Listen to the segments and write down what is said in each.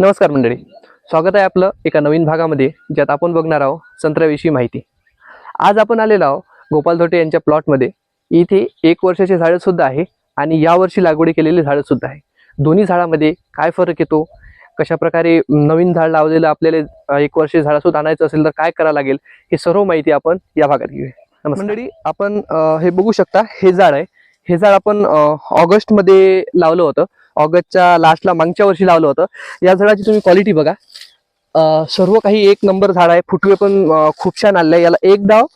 नमस्कार मंडळी. स्वागत आहे आपलं एका नवीन भागामध्ये ज्यात आपण बघणार आहोत संत्र्याविषयी माहिती. आज आपण आलेलो आहोत गोपाल धोटे यांच्या प्लॉटमध्ये. इथे एक वर्षाचे झाडंसुद्धा आहे आणि यावर्षी लागवडी केलेली झाडंसुद्धा आहे. दोन्ही झाडामध्ये काय फरक येतो? कशा प्रकारे नवीन झाड लावलेलं आपल्याला एक वर्ष झाडंसुद्धा आणायचं असेल तर काय करावं लागेल? हे सर्व माहिती आपण या भागात घेऊया. मंडळी आपण हे बघू शकता हे झाड आहे. हे झाड आपण ऑगस्टमध्ये लावलं होतं. ऑगस्टच्या लास्टला मागच्या वर्षी लावलं होतं. या झाडाची तुम्ही क्वालिटी बघा. सर्व काही एक नंबर झाड आहे. फुटवे पण खूप छान आलेले आहे याला एक डाव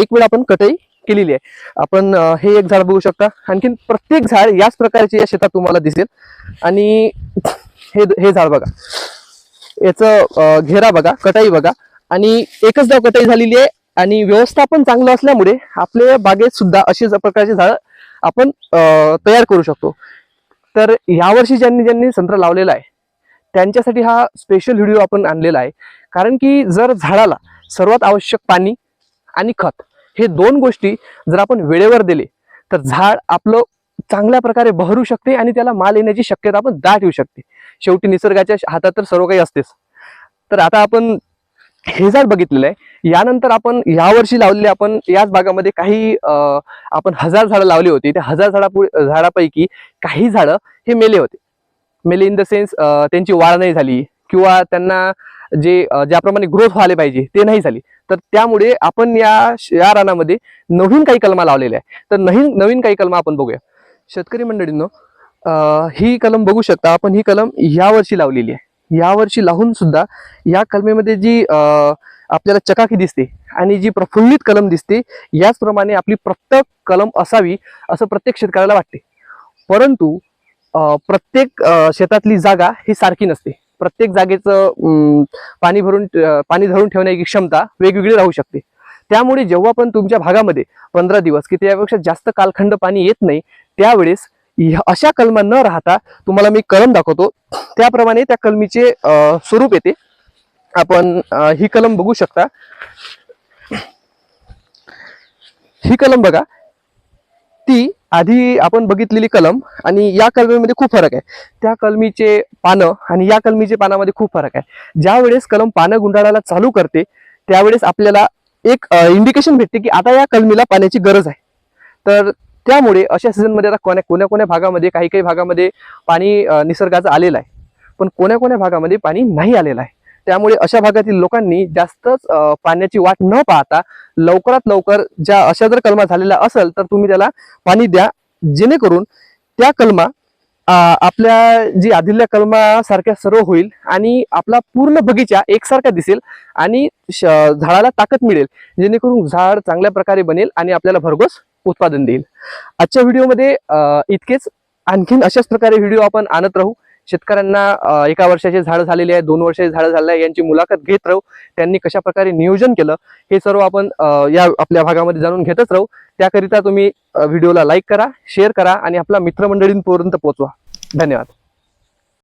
एक वेळ आपण कटई केलेली आहे. आपण हे एक झाड बघू शकता. आणखीन प्रत्येक झाड याच प्रकारचे या शेतात तुम्हाला दिसेल. आणि हे हे झाड बघा. याचं घेरा बघा. कटाई बघा. आणि एकच डाव कटाई झालेली आहे. आणि व्यवस्थापन चांगलं असल्यामुळे आपल्या बागेत सुद्धा अशीच प्रकारचे झाड आपण तयार करू शकतो. तर यावर्षी ज्यांनी ज्यांनी संत्रा लावलेला आहे त्यांच्यासाठी हा स्पेशल व्हिडिओ आपण आणलेला आहे. कारण की जर झाडाला सर्वात आवश्यक पाणी आणि खत हे दोन गोष्टी जर आपण वेळेवर दिले तर झाड आपलं चांगल्या प्रकारे बहरू शकते आणि त्याला माल येण्याची शक्यता आपण दाट येऊ शकते. शेवटी निसर्गाच्या हातात तर सर्व काही असतेच. तर आता आपण हे झाड बघितलेलं आहे यानंतर आपण यावर्षी लावलेले आपण याच भागामध्ये काही आपण हजार झाडं लावली होती. त्या हजार झाडा झाडापैकी काही झाडं हे मेले होते. मेले इन द सेन्स त्यांची वाढ नाही झाली किंवा त्यांना जे ज्याप्रमाणे ग्रोथ व्हायला पाहिजे ते नाही झाली. तर त्यामुळे आपण या या रानामध्ये नवीन काही कलमा लावलेल्या आहे तर नवीन नवीन काही कलमा आपण बघूया. शेतकरी मंडळींनो ही कलम बघू शकता आपण. ही कलम यावर्षी लावलेली आहे. यावर्षी लावून सुद्धा या कलमेमध्ये जी आपल्याला चकाकी दिसते आणि जी प्रफुल्लित कलम दिसते याचप्रमाणे आपली प्रत्येक कलम असावी असं प्रत्येक शेतकऱ्याला वाटते. परंतु प्रत्येक शेतातली जागा ही सारखी नसते. प्रत्येक जागेचं पाणी भरून पाणी धरून ठेवण्याची क्षमता वेगवेगळी राहू शकते. त्यामुळे जेव्हा पण तुमच्या भागामध्ये पंधरा दिवस की त्यापेक्षा जास्त कालखंड पाणी येत नाही त्यावेळेस अशा कलमा न राहता तुम्हाला मी कलम दाखवतो. त्याप्रमाणे त्या कलमीचे स्वरूप येते. आपण ही कलम बघू शकता. ही कलम बघा. ती आधी आपण बघितलेली कलम आणि या कलमीमध्ये खूप फरक आहे. त्या कलमीचे पानं आणि या कलमीचे पानामध्ये खूप फरक आहे. ज्या वेळेस कलम पानं गुंडाळायला चालू करते त्यावेळेस आपल्याला एक इंडिकेशन भेटते की आता या कलमीला पाण्याची गरज आहे. तर त्यामुळे अशा सीझनमध्ये आता कोण्या कोण्या कोण्या भागामध्ये काही काही भागामध्ये पाणी निसर्गाचं आलेलं आहे. पण कोण्या कोण्या भागामध्ये पाणी नाही आलेलं आहे. त्यामुळे अशा भागातील लोकांनी जास्तच पाण्याची वाट न पाहता लवकरात लवकर ज्या अशा जर कलमा झालेल्या असेल तर तुम्ही त्याला पाणी द्या. जेणेकरून त्या कलमा आपल्या जी आदिल्या कलमा सारख्या सर्व होईल आणि आपला पूर्ण बगीचा एकसारखा दिसेल आणि श- झाडाला ताकद मिळेल. जेणेकरून झाड चांगल्या प्रकारे बनेल आणि आपल्याला भरघोस उत्पादन देईल. आजच्या व्हिडिओमध्ये इतकेच. आणखीन अशाच प्रकारे व्हिडिओ आपण आणत राहू. शेतकऱ्यांना एका वर्षाचे झाड झालेले आहे दोन वर्षाचे झाड झालेले आहे यांची मुलाखत घेत राहू. त्यांनी कशा प्रकारे नियोजन केलं हे सर्व आपण या आपल्या भागामध्ये जाणून घेतच राहू. त्याकरिता तुम्ही व्हिडिओला लाईक करा शेअर करा आणि आपल्या मित्रमंडळींपर्यंत पोहोचवा. धन्यवाद.